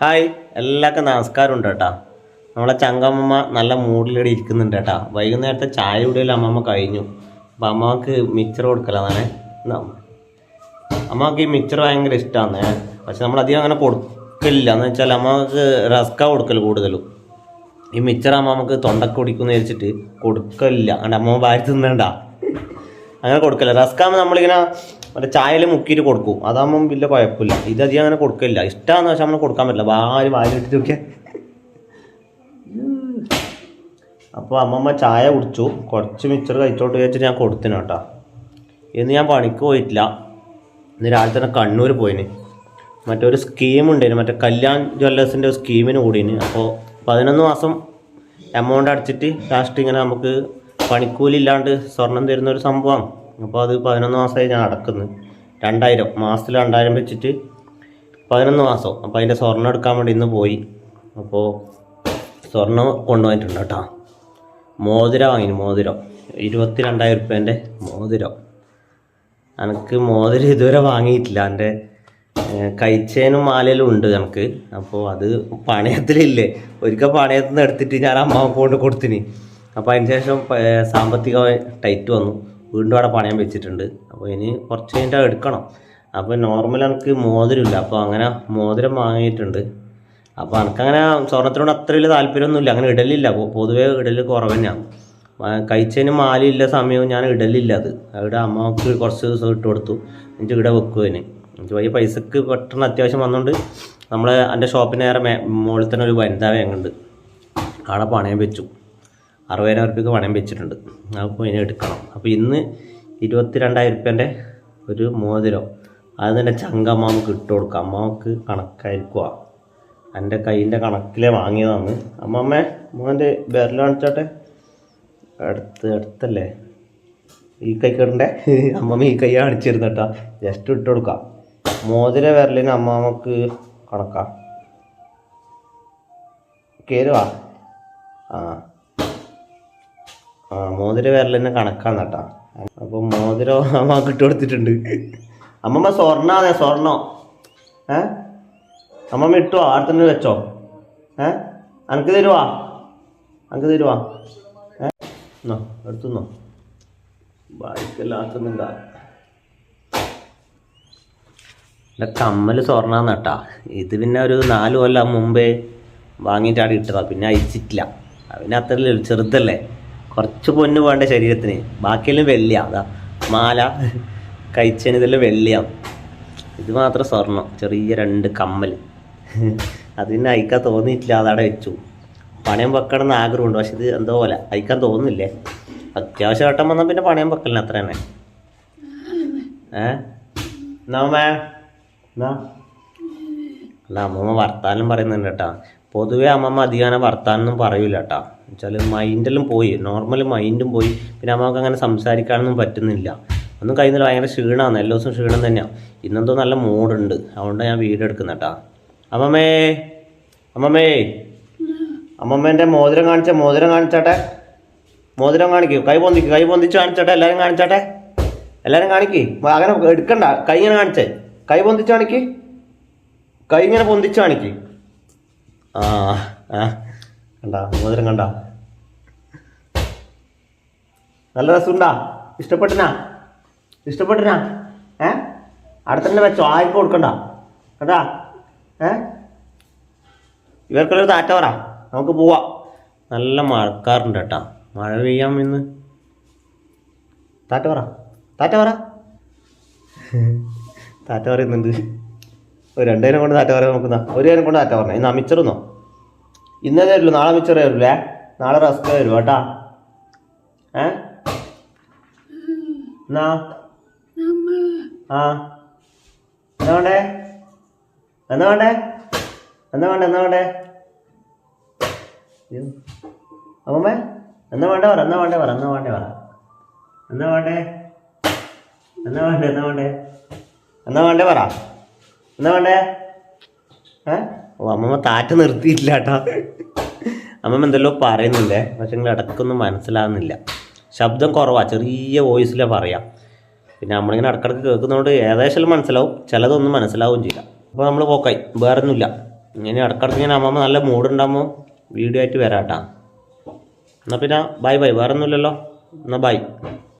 Hi എല്ലാവർക്കും നമസ്കാരം ഉണ്ട് കേട്ടാ. നമ്മളെ ചങ്കമ്മ നല്ല മൂഡിലൂടെ ഇരിക്കുന്നുണ്ട് കേട്ടാ. വൈകുന്നേരത്തെ ചായ കുടിയിൽ അമ്മമ്മ കഴിഞ്ഞു. അപ്പം അമ്മയ്ക്ക് മിക്സർ കൊടുക്കലാണ് അമ്മയ്ക്ക് ഈ മിക്സർ ഭയങ്കര ഇഷ്ടമാണ് പക്ഷെ നമ്മൾ അധികം അങ്ങനെ കൊടുക്കില്ല എന്ന് വെച്ചാൽ അമ്മയ്ക്ക് റസ്ക കൊടുക്കൽ കൂടുതലും. ഈ മിക്സർ അമ്മമ്മക്ക് തൊണ്ടക്ക് കുടിക്കുമെന്ന് വിചാരിച്ചിട്ട് കൊടുക്കലില്ല. അങ്ങനെ അമ്മ വാരി തിന്നണ്ട. അങ്ങനെ കൊടുക്കല്ല റസ്ക നമ്മളിങ്ങനെ മറ്റേ ചായയിൽ മുക്കിയിട്ട് കൊടുക്കും. അതാകുമ്പം വലിയ കുഴപ്പമില്ല. ഇത് അധികം അങ്ങനെ കൊടുക്കില്ല ഇഷ്ടമാണെന്ന് വെച്ചാൽ നമ്മൾ കൊടുക്കാൻ പറ്റില്ല. വാരി ഇട്ടിട്ട് നോക്കിയാൽ അപ്പോൾ അമ്മമ്മ ചായ കുടിച്ചു. കുറച്ച് മിച്ചർ കഴിച്ചോട്ട് വെച്ചിട്ട് ഞാൻ കൊടുത്തിന് കേട്ടോ. ഇന്ന് ഞാൻ പണിക്ക് പോയിട്ടില്ല. ഇന്ന് രാവിലെ തന്നെ കണ്ണൂർ പോയിന്. മറ്റൊരു സ്കീം ഉണ്ടായിരുന്നു മറ്റേ കല്യാൺ ജ്വല്ലേഴ്സിന്റെ സ്കീമിന് കൂടിന്. അപ്പോൾ പതിനൊന്ന് മാസം എമൗണ്ട് അടച്ചിട്ട് ലാസ്റ്റ് ഇങ്ങനെ നമുക്ക് പണിക്കൂലി ഇല്ലാണ്ട് സ്വർണം തരുന്ന ഒരു സംഭവമാണ്. അപ്പോൾ അത് പതിനൊന്ന് മാസമായി ഞാൻ അടക്കുന്നത് രണ്ടായിരം മാസത്തിൽ രണ്ടായിരം വെച്ചിട്ട് പതിനൊന്ന് മാസം. അപ്പോൾ അതിന്റെ സ്വർണം എടുക്കാൻ വേണ്ടി ഇന്ന് പോയി. അപ്പോൾ സ്വർണം കൊണ്ടുപോയിട്ടുണ്ട് കേട്ടോ. മോതിരം വാങ്ങി മോതിരം. ഇരുപത്തി രണ്ടായിരം റുപ്യേന്റെ മോതിരം. എനിക്ക് മോതിരം ഇതുവരെ വാങ്ങിയിട്ടില്ല. എന്റെ കൈച്ചേനും മാലയിലും ഉണ്ട് എനിക്ക് അപ്പോൾ അത് പണയത്തിലില്ലേ? ഒരിക്കൽ പണയത്തിൽ നിന്ന് എടുത്തിട്ട് ഞാൻ അമ്മ കൊണ്ട് കൊടുത്തിന്. അപ്പോൾ അതിന് ശേഷം സാമ്പത്തികമായി ടൈറ്റ് വന്നു. വീണ്ടും അവിടെ പണയം വെച്ചിട്ടുണ്ട്. അപ്പോൾ ഇനി കുറച്ച് കഴിഞ്ഞിട്ട് എടുക്കണം. അപ്പോൾ നോർമൽ എനിക്ക് മോതിരമില്ല. അപ്പോൾ അങ്ങനെ മോതിരം വാങ്ങിയിട്ടുണ്ട്. അപ്പോൾ എനിക്കങ്ങനെ സ്വർണത്തിനോട് അത്ര വലിയ താല്പര്യമൊന്നുമില്ല. അങ്ങനെ ഇടലില്ല. പൊതുവേ ഇടൽ കുറവ് തന്നെയാണ് കഴിച്ചതിന് മാലയില്ല സമയവും ഞാൻ ഇടലില്ല അത്. അവിടെ അമ്മയ്ക്ക് കുറച്ച് ദിവസം ഇട്ട് കൊടുത്തു. എനിക്ക് ഇവിടെ വെക്കുവതിന് എനിക്ക് വലിയ പൈസക്ക് പെട്ടെന്ന് അത്യാവശ്യം വന്നുകൊണ്ട് നമ്മളെ എന്റെ ഷോപ്പിന് നേരെ മുകളിൽ തന്നെ ഒരു വനിതാ ബാങ്കുണ്ട്. അവിടെ പണയം വെച്ചു. അറുപതിനായിരം റുപ്യക്ക് പണയം വെച്ചിട്ടുണ്ട്. അപ്പോൾ ഇനി എടുക്കണം. അപ്പോൾ ഇന്ന് ഇരുപത്തി രണ്ടായിരം ഉറുപ്പ്യന്റെ ഒരു മോതിരം. അത് തന്നെ ചങ്ക അമ്മാമക്ക് ഇട്ട് കൊടുക്കാം. അമ്മാമക്ക് കണക്കായിരിക്കുക എന്റെ കയ്യിന്റെ കണക്കിലെ വാങ്ങിയതാണ്. അമ്മമ്മ മോന്റെ വിരൽ കാണിച്ചോട്ടെ. അടുത്ത് അടുത്തല്ലേ? ഈ കൈ കിടണ്ടേ? അമ്മമ്മ ഈ കൈ കാണിച്ചിരുന്നു കേട്ടോ. ജസ്റ്റ് ഇട്ട് കൊടുക്കാം. മോതിര വിരലിന് അമ്മാമക്ക് കണക്കാം. കയറുവാ ആ. ആ മോതിര തന്നെ കണക്കാന്ന് കേട്ടാ. അപ്പോൾ മോതിരം അമ്മയ്ക്ക് കൊടുത്തിട്ടുണ്ട്. അമ്മമ്മ സ്വർണ അതെ സ്വർണോ? ഏ? അമ്മമ്മ ഇട്ടോ? ആടത്തന്നെ വെച്ചോ? ഏ? അനക്ക് തരുവാ? അനക്ക് തരുവാ? ഏ? എന്നോ എടുത്തുന്നോ ബായിക്കെല്ലാത്തുന്നുണ്ടാ എന്റെ കമ്മൽ സ്വർണാന്ന് കേട്ടാ. ഇത് പിന്നെ ഒരു നാല് കൊല്ലം മുമ്പേ വാങ്ങിയിട്ടാണ് ഇട്ടതാ. പിന്നെ അയച്ചിട്ടില്ല. പിന്നെ അത്ര ചെറുതല്ലേ? കുറച്ച് പൊന്ന് വേണ്ട ശരീരത്തിന്. ബാക്കിയെല്ലാം വെള്ളിയാ. അതാ മാല കഴിച്ചതിന് ഇതെല്ലാം വെള്ളിയാണ് ഇത് മാത്രം സ്വർണം ചെറിയ രണ്ട് കമ്മൽ അത് പിന്നെ അയക്കാൻ തോന്നിയിട്ടില്ല. അതവിടെ വെച്ചു. പണയം വെക്കണം എന്ന് ആഗ്രഹമുണ്ട്. പക്ഷെ ഇത് എന്തോ പോലെ. അയക്കാൻ തോന്നുന്നില്ലേ? അത്യാവശ്യം ഘട്ടം വന്നാൽ പിന്നെ പണയം വെക്കലിന് അത്ര തന്നെ. ഏ? എന്നാ അല്ല അമ്മമ്മ വർത്താനം പറയുന്നുണ്ട് കേട്ടാ. പൊതുവേ അമ്മമ്മ അധികം വർത്താനം പറയൂല കേട്ടാ. വെച്ചാൽ മൈൻഡെല്ലാം പോയി. നോർമൽ മൈൻഡും പോയി. പിന്നെ നമുക്ക് അങ്ങനെ സംസാരിക്കാനൊന്നും പറ്റുന്നില്ല. ഒന്നും കഴിയുന്നില്ല. ഭയങ്കര ക്ഷീണമാണ് എല്ലാ ദിവസവും ക്ഷീണം തന്നെയാണ് ഇന്നെന്തോ നല്ല മൂഡുണ്ട്. അതുകൊണ്ട് ഞാൻ വീഡിയോ എടുക്കുന്ന കേട്ടാ അമ്മമ്മേ. അമ്മമ്മേ. അമ്മമ്മേന്റെ മോതിരം കാണിച്ച. മോതിരം കാണിച്ചാട്ടെ. മോതിരം കാണിക്കൂ. കൈ പൊന്തിക്ക്. കൈ പൊന്തിച്ച് കാണിച്ചാട്ടെ. എല്ലാവരും കാണിച്ചാട്ടെ. എല്ലാവരും കാണിക്കേ. അങ്ങനെ എടുക്കണ്ട. കൈ ഇങ്ങനെ കാണിച്ചേ. കൈ പൊന്തിച്ച് കാണിക്ക്. കൈ ഇങ്ങനെ പൊന്തിച്ച് കാണിക്ക്. ആ ആ. കണ്ട മോതിരം കണ്ട. നല്ല രസമുണ്ടാ. ഇഷ്ടപ്പെട്ടിനാ? ഇഷ്ടപ്പെട്ടിനാ? ഏ? അടുത്തന്നെ തന്നെ വെച്ചോ ആർക്കും കൊടുക്കണ്ട. കേട്ടാ ഏ? ഇവർക്കുള്ളൊരു താറ്റ പറ. നമുക്ക് പോവാം. നല്ല മഴക്കാറുണ്ട് കേട്ടാ. മഴ പെയ്യാൻ ഇന്ന് താറ്റ പറ. താറ്റ പറ. താറ്റ പറയുന്നുണ്ട്. ഒരു രണ്ടുപേരും കൊണ്ട് താറ്റ പറയാൻ നോക്കുന്ന. ഒരു നേരം കൊണ്ട് താറ്റ പറഞ്ഞു? ഇന്ന് അമിച്ചറുന്നോ? ഇന്നേ വരില്ല നാളെ മിച്ചറേ വരില്ലേ നാളെ റസ്ക് വരും കേട്ടാ. ഏ? എന്നാ? ആ. എന്നാ വേണ്ടേ? എന്നാ വേണ്ടേ? എന്നാ വേണ്ടേ? എന്നാ വേണ്ടേ. അമ്മമ്മേ എന്നാ വേണ്ട പറ എന്നാ വേണ്ടേ പറ എന്നാ വേണ്ടേ പറ. എന്നാ വേണ്ടേ? എന്നാ വേണ്ടേ എന്നാ വേണ്ടേ? എന്നാ വേണ്ടേ പറ. എന്നാ വേണ്ടേ? ഏ? ഓ അമ്മമ്മ താറ്റ നിർത്തിയിട്ടില്ല കേട്ടോ. അമ്മമ്മ എന്തെല്ലോ പറയുന്നുണ്ടേ. പക്ഷെ നിങ്ങൾ ഇടയ്ക്കൊന്നും മനസ്സിലാകുന്നില്ല ശബ്ദം കുറവാ. ചെറിയ വോയിസിലേ പറയാം. പിന്നെ നമ്മളിങ്ങനെ ഇടക്കിടക്ക് കേൾക്കുന്നതുകൊണ്ട് ഏകദേശം മനസ്സിലാവും. ചിലതൊന്നും മനസ്സിലാവുകയും ചെയ്യില്ല. അപ്പോൾ നമ്മൾ പോക്കായി. വേറെ ഒന്നുമില്ല ഇങ്ങനെ ഇടക്കിടക്ക് ഇങ്ങനെ അമ്മമ്മ നല്ല മൂടുണ്ടാകുമ്പോൾ വീഡിയോ ആയിട്ട് വരാട്ടാ എന്നാൽ പിന്നെ ബൈ ബൈ വേറെ ഒന്നുമില്ലല്ലോ എന്നാൽ ബൈ